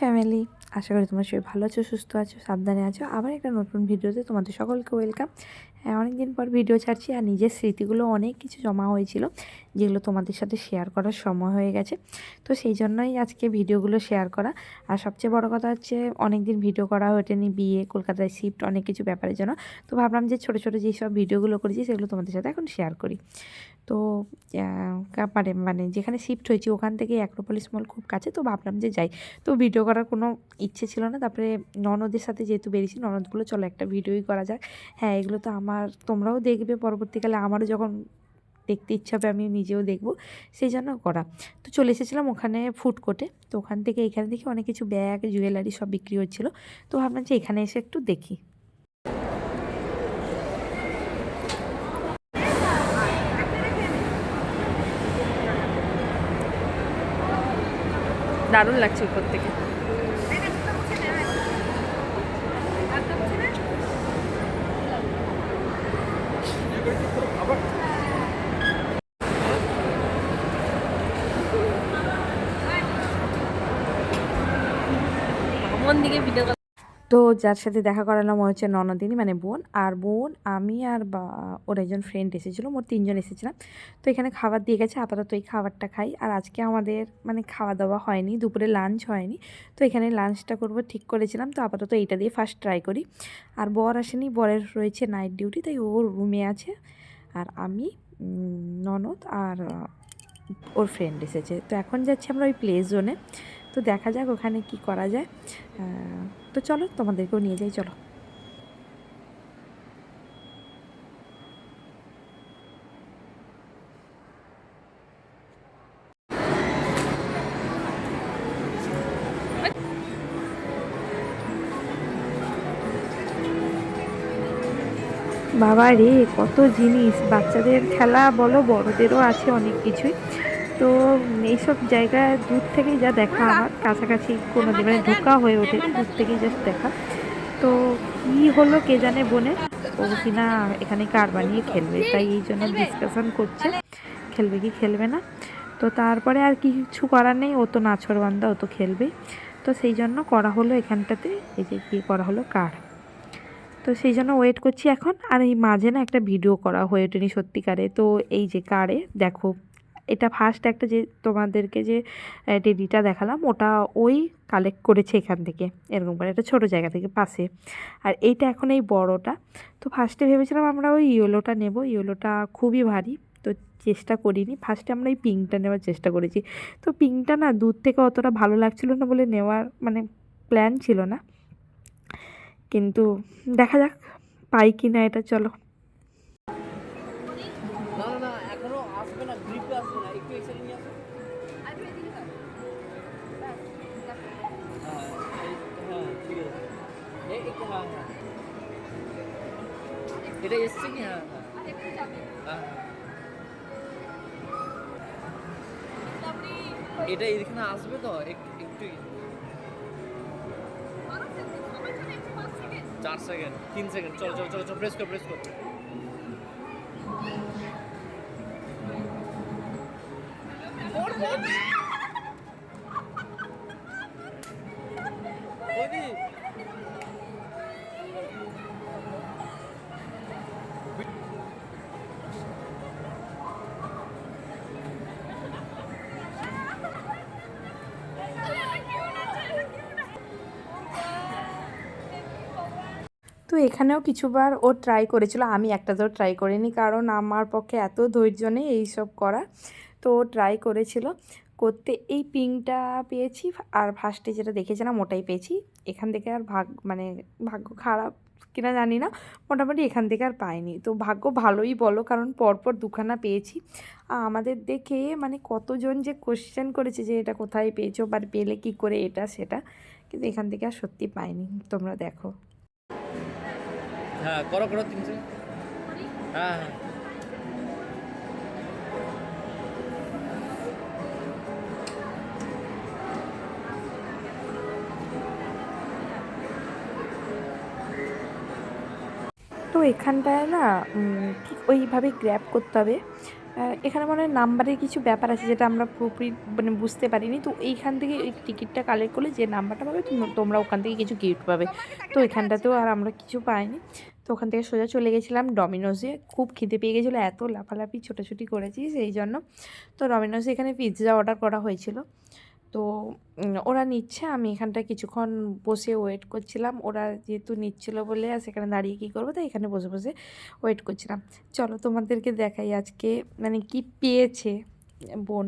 Family আশা করি তোমার সবাই ভালো আছো, সুস্থ আছো, সাবধানে আছো। আবার একটা নতুন ভিডিওতে তোমাদের সকলকে ওয়েলকাম হ্যাঁ অনেক দিন পর ভিডিও ছাড়ছি আর নিজের স্মৃতিগুলো অনেক কিছু জমা হয়েছিল। যেগুলো তোমাদের সাথে শেয়ার করার সময় হয়ে গেছে। তো সেই জন্যই আজকে ভিডিওগুলো শেয়ার করা। আর সবচেয়ে বড় কথা হচ্ছে অনেক দিন ভিডিও করা ওঠেনি বিয়ে, কলকাতায় শিফট অনেক কিছু ব্যাপারের জন্য। তো ভাবলাম যে ছোটো ছোটো যেসব ভিডিওগুলো করেছি, সেগুলো তোমাদের সাথে এখন শেয়ার করি। তো মানে মানে যেখানে শিফট হয়েছি, ওখান থেকে অ্যাক্রোপলিস মল খুব কাছে, তো ভাবলাম যে যাই। তো ভিডিও করার কোনো ইচ্ছে ছিল না। তারপরে ননদের সাথে যেহেতু বেরিয়েছি, ননদগুলো, চলো একটা ভিডিওই করা যাক। হ্যাঁ এগুলো তো আমার, তোমরাও দেখবে, পরবর্তীকালে আমারও যখন দেখতে ইচ্ছা হবে আমি নিজেও দেখব। সেই জন্য করা। তো চলে এসেছিলাম ওখানে ফুড কোর্টে তো ওখান থেকে এখানে দেখি অনেক কিছু ব্যাগ জুয়েলারি সব বিক্রি হচ্ছিল। তো ভাবলাম যে এখানে এসে একটু দেখি। দারুণ লাগছে উপর থেকে। দিকে ভিডিও তো যার সাথে দেখা করালাম হচ্ছে ননদিনী মানে বোন। আর বোন, আমি আর বা, ওর একজন ফ্রেন্ড এসেছিল, মোট তিনজন এসেছিলাম। তো এখানে খাবার দিয়ে গেছে, আপাতত এই খাবারটা খাই। আর আজকে আমাদের মানে খাওয়া দাওয়া হয়নি, দুপুরে লাঞ্চ হয়নি। তো এখানে লাঞ্চটা করব ঠিক করেছিলাম, তো আপাতত এইটা দিয়ে ফার্স্ট ট্রাই করি। আর বর আসেনি, বরের রয়েছে নাইট ডিউটি তাই ওর রুমে আছে। আর আমি ননদ আর ওর ফ্রেন্ড এসেছে। তো এখন যাচ্ছি আমরা ওই প্লে জোনে তো দেখা যাক ওখানে কি করা যায়। তো চলো তোমাদেরকেও নিয়ে যাই, চলো। বাবা রে কত জিনিস। বাচ্চাদের খেলা বলো, বড়দেরও আছে অনেক কিছুই। তো এইসব জায়গায় দূর থেকেই যা দেখা আমার, কাছাকাছি কোনো দিন মানে ঢোকা হয়ে ওঠে, দূর থেকেই জাস্ট দেখা। তো কি হলো কে জানে বোনের ও কিনা এখানে কার বানিয়ে খেলবে, তাই এই জন্য ডিসকাশন করছে। খেলবে কি খেলবে না? তো তারপরে আর কিছু করার নেই, ও তো নাছরবান্দা ও তো খেলবেই তো সেই জন্য করা হলো এখানটাতে, এই যে কী করা হলো, কার। তো সেই জন্য ওয়েট করছি এখন, আর এই মাঝে না একটা ভিডিও করা হয়ে ওঠেনি সত্যিকারে। তো এই যে কারে, দেখো এটা ফার্স্ট একটা যে তোমাদেরকে যে টেডিটা দেখালাম, ওটা ওই কালেক্ট করেছে এখান থেকে, এরকম করে, একটা ছোটো জায়গা থেকে পাশে। আর এইটা এখন এই বড়টা। তো ফার্স্টে ভেবেছিলাম আমরা ওই ইয়েলোটা নেব ইয়েলোটা খুবই ভারী, তো চেষ্টা করিনি। ফার্স্টে আমরা ওই পিঙ্কটা নেওয়ার চেষ্টা করেছি। তো পিঙ্কটা না দূর থেকে অতটা ভালো লাগছিল না বলে নেওয়ার মানে প্ল্যান ছিল না। কিন্তু দেখা যাক, পাই কি না এটা, চলো। আসবে না গ্রিপে আসবে না একটু এক্সেল নিয়ে আসো হ্যাঁ হ্যাঁ ঠিক আছে এই একটু হ্যাঁ হ্যাঁ এটা এসছে কি হ্যাঁ হ্যাঁ হ্যাঁ এটা এখানে আসবে তো একটু একটু চার সেকেন্ড তিন সেকেন্ড চলো চলো চলো চলো প্রেস কর প্রেস কর তো এখানেও কিছুবার ও ট্রাই করেছিল, আমি একটা তো ট্রাই করিনি, কারণ আমার পক্ষে এত ধৈর্য নেই এইসব করার। তো ট্রাই করেছিল। করতে এই পিঙ্কটা পেয়েছি আর ফার্স্টে যেটা দেখেছিলাম ওটাই পেয়েছি। এখান থেকে আর ভাগ মানে ভাগ্য খারাপ কিনা জানি না, মোটামুটি এখান থেকে আর পাইনি। তো ভাগ্য ভালোই বলো, কারণ পরপর দুখানা পেয়েছি। আমাদের দেখে মানে কতজন যে কোশ্চেন করেছে যে এটা কোথায় পেয়েছ বা পেলে কি করে এটা, সেটা, কিন্তু এখান থেকে আর সত্যি পাইনি। তোমরা দেখো। হ্যাঁ করো করো হ্যাঁ হ্যাঁ। তো এখানটায় না ঠিক ওইভাবে গ্র্যাব করতে হবে। এখানে মনে হয় নাম্বারের কিছু ব্যাপার আছে যেটা আমরা পুরোপুরি মানে বুঝতে পারিনি। তো এইখান থেকে ওই টিকিটটা কালেক্ট করলে যে নাম্বারটা পাবে তোম- তোমরা ওখান থেকে কিছু গিফট পাবে। তো এখানটাতেও আর আমরা কিছু পাইনি। তো ওখান থেকে সোজা চলে গেছিলাম ডমিনোজে খুব খিদে পেয়ে গেছিল, এত লাফালাফি ছোটাছুটি করেছি সেই জন্য তো ডমিনোজে এখানে পিৎজা অর্ডার করা হয়েছিল। তো ওরা নিচ্ছে, আমি এখানটা কিছুক্ষণ বসে ওয়েট করছিলাম। ওরা যেহেতু নিচ্ছিল বলে, আর সেখানে দাঁড়িয়ে কী করব, তাই এখানে বসে বসে ওয়েট করছিলাম। চলো তোমাদেরকে দেখাই আজকে মানে কি পেয়েছে বোন।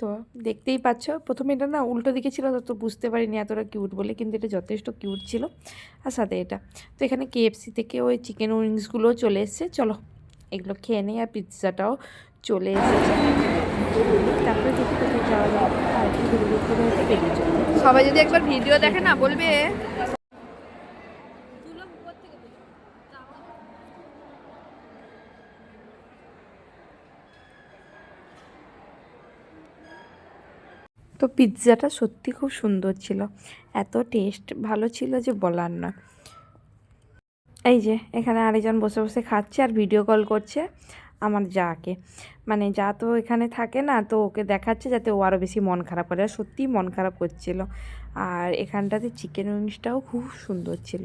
তো, দেখতেই পাচ্ছ, প্রথমে এটা না উল্টো দিকে ছিল তো বুঝতে পারিনি এতটা কিউট বলে, কিন্তু এটা যথেষ্ট কিউট ছিল। আর সাথে এটা। তো এখানে কেএফসি থেকে ওই চিকেন উইংসগুলোও চলে এসছে। চলো, এগুলো খেয়ে নেই, আর পিৎজাটাও চলে এসেছে। তারপরে দেখি কোথায় যাওয়া যায়। আর একটু ঘুরে ঘুরে বেরিয়ে যাব। সবাই যদি একবার ভিডিও দেখে না বলবে। তো পিৎজাটা সত্যি খুব সুন্দর ছিল। এত টেস্ট ভালো ছিল যে বলার না এই যে এখানে আরেকজন বসে বসে খাচ্ছে আর ভিডিও কল করছে। আমার যাকে। মানে যা তো এখানে থাকে না, তো ওকে দেখাচ্ছে যাতে ও আরও বেশি মন খারাপ করে। আর সত্যিই মন খারাপ করছিল। আর এখানটাতে চিকেন উইংসটাও খুব সুন্দর ছিল।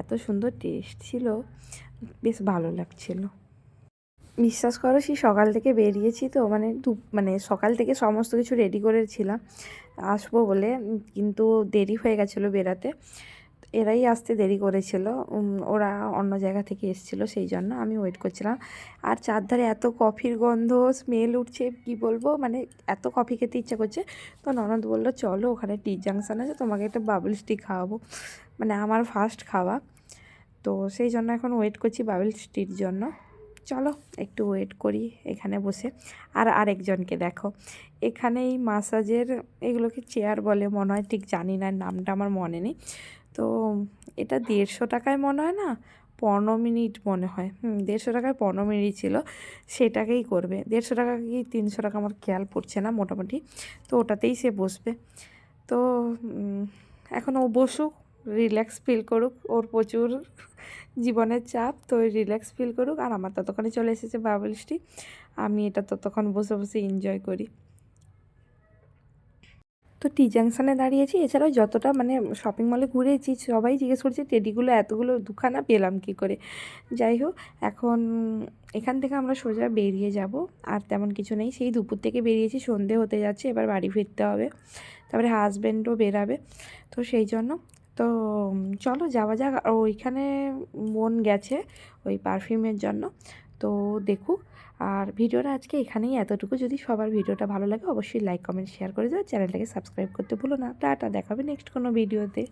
এত সুন্দর টেস্ট ছিল। বেশ ভালো লাগছিল। বিশ্বাস করো, সেই সকাল থেকে বেরিয়েছি তো মানে দু মানে সকাল থেকে সমস্ত কিছু রেডি করেছিলাম। আসব বলে, কিন্তু দেরি হয়ে গেছিল বেরাতে। এরাই আসতে দেরি করেছিল। ওরা অন্য জায়গা থেকে এসেছিল সেই জন্য আমি ওয়েট করছিলাম। আর চারধারে এত কফির গন্ধ স্মেল উঠছে, কি বলব? মানে এত কফি খেতে ইচ্ছা করছে। তো ননদ বলল, চলো ওখানে টি জাংশন আছে, তোমাকে একটা বাবল স্টিক খাওয়াবো। মানে আমার ফার্স্ট খাওয়া। তো সেই জন্য এখন ওয়েট করছি বাবল স্টির জন্য। চলো একটু ওয়েট করি এখানে বসে। আর আরেকজনকে দেখো। এখানে এই মাসাজের এগুলোকে চেয়ার বলে মনে হয়, ঠিক জানি না, নামটা আমার মনে নেই। তো এটা দেড়শো টাকায় মনে হয় না? পনেরো মিনিট মনে হয়। হুম, দেড়শো টাকায় পনেরো মিনিট ছিল। সেটাকেই করবে। দেড়শো টাকা কি তিনশো টাকা? আমার খেয়াল পড়ছে না মোটামুটি। তো ওটাতেই সে বসবে। তো এখন ও বসুক, রিল্যাক্স ফিল করুক। ওর প্রচুর জীবনের চাপ, তো রিল্যাক্স ফিল করুক। আর আমার ততক্ষণে চলে এসেছে বাবল আমি এটা ততক্ষণ বসে বসে এনজয় করি। তো টি জাংশনে দাঁড়িয়েছি। এছাড়াও যতটা মানে শপিং মলে ঘুরেছি, সবাই জিজ্ঞেস করছে, টেডিগুলো এতগুলো দুখানা পেলাম কি করে? যাই হোক, এখন এখান থেকে আমরা সোজা বেরিয়ে যাব। আর তেমন কিছু নেই। সেই দুপুর থেকে বেরিয়েছি, সন্ধে হতে যাচ্ছে, এবার বাড়ি ফিরতে হবে। তারপরে হাজব্যান্ডও বেরাবে। তো সেই জন্য, তো চলো যাওয়া যাক। ওইখানে মন গেছে ওই পারফিউমের জন্য। তো দেখুক আর ভিডিওটা আজকে এখানেই, এতটুকু। যদি সবার ভিডিওটা ভালো লাগে, অবশ্যই লাইক কমেন্ট শেয়ার করে দেবে চ্যানেলটাকে সাবস্ক্রাইব করতে ভুলো না। টাটা, দেখাবে নেক্সট কোনো ভিডিওতে